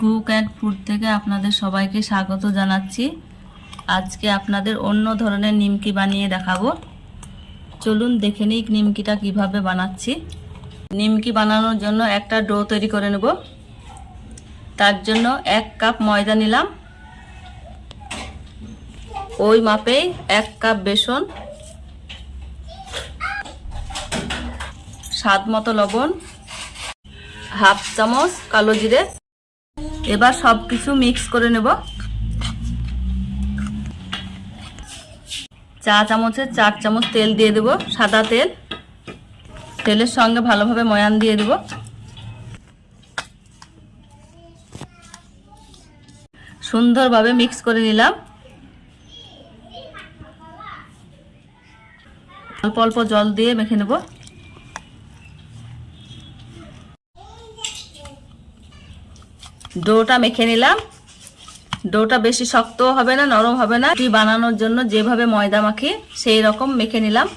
Cook and food থেকে আপনাদের সবাইকে স্বাগত জানাচ্ছি। আজকে আপনাদের অন্য ধরনের নিমকি বানিয়ে দেখাবো। চলুন দেখে নিই নিমকিটা কীভাবে বানাচ্ছি। নিমকি বানানোর জন্য একটা ডো তৈরি করে নেব। তার জন্য এক কাপ ময়দা নিলাম। ওই মাপেই এক কাপ বেসন। স্বাদ মতো লবণ। হাফ চামচ কালো জিরে। এবার সব কিছু মিক্স করে নেব। চা চামচে চার চামচ তেল দিয়ে দেব, সাদা তেল। তেলের সঙ্গে ভালোভাবে ময়ান দিয়ে দেব। সুন্দরভাবে মিক্স করে নিলাম। অল্প অল্প জল দিয়ে মেখে নেব। ডোটা মেখে নিলাম। ডোটা বেশি শক্তও হবে না, নরম হবে না। রুটি বানানোর জন্য যেভাবে ময়দা মাখি, সেই রকম মেখে নিলাম।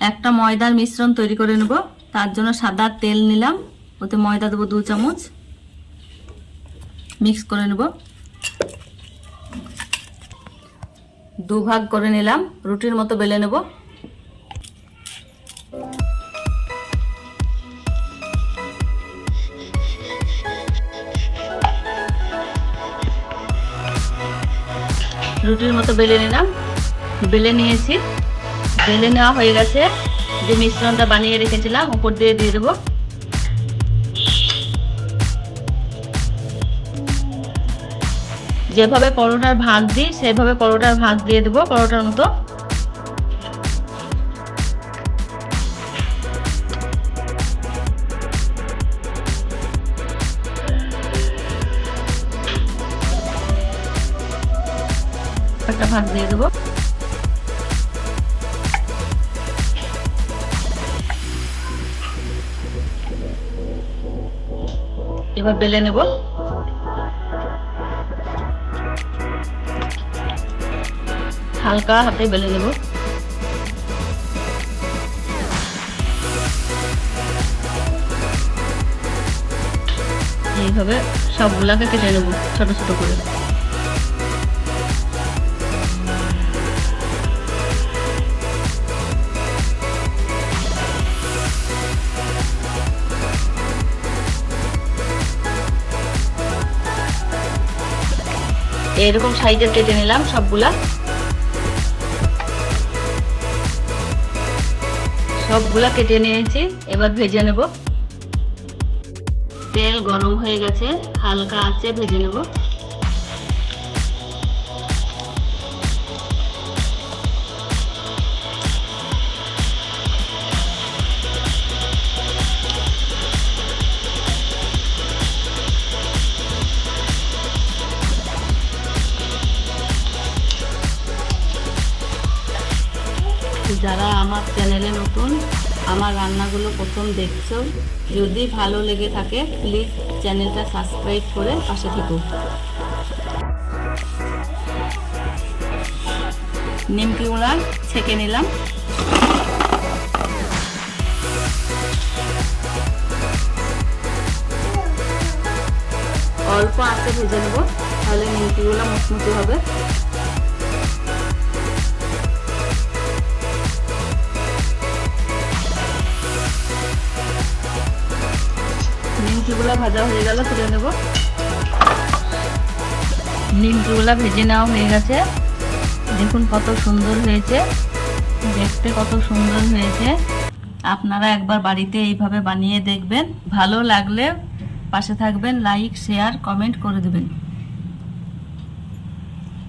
একটা ময়দার মিশ্রণ তৈরি করে নেব। তার জন্য সাদা তেল নিলাম। ওতে ময়দা দেবো দু চামচ। মিক্স করে নেব। দুভাগ করে নিলাম। রুটির মতো বেলে নেব। রুটির মতো বেলে নিলাম। বেলে নিয়েছি। বেলে নেওয়া হয়ে গেছে। যে মিশ্রণটা বানিয়ে রেখেছিলাম উপর দিয়ে দিয়ে দেবো। যেভাবে পরোটার ভাগ দিই, সেভাবে পরোটার ভাগ দিয়ে দেবো, পরোটার মতো। একটা ভাগ দিয়ে দেবো। এবার বেলে নেব। হালকা হাতে বেলে নেব। এইভাবে সবগুলাকে কেটে নেব ছোট ছোট করে। এরকম সাইজের কেটে নিলাম সবগুলা। সবগুলা কেটে নিয়েছি, এবার ভেজে নেব। তেল গরম হয়ে গেছে, হালকা আছে ভেজে নেব। যারা আমার চ্যানেলে নতুন, আমার রান্নাগুলো প্রথম দেখছ, যদি ভালো লেগে থাকে প্লিজ চ্যানেলটা সাবস্ক্রাইব করে পাশে থেকো। নিমকিগুলা ছেঁকে নিলাম। অল্প আঁচে ভেজে নেব, তাহলে নিমকিগুলো মুচমুচে হবে। নিমকিগুলো ভাজা হয়ে গেল, তুলে নেব। নিমকিগুলো ভেজে নেওয়া হয়ে গেছে। দেখুন কত সুন্দর হয়েছে। দেখতে কত সুন্দর হয়েছে। আপনারা একবার বাড়িতে এইভাবে বানিয়ে দেখবেন। ভালো লাগলে পাশে থাকবেন, লাইক, শেয়ার, কমেন্ট করে দেবেন।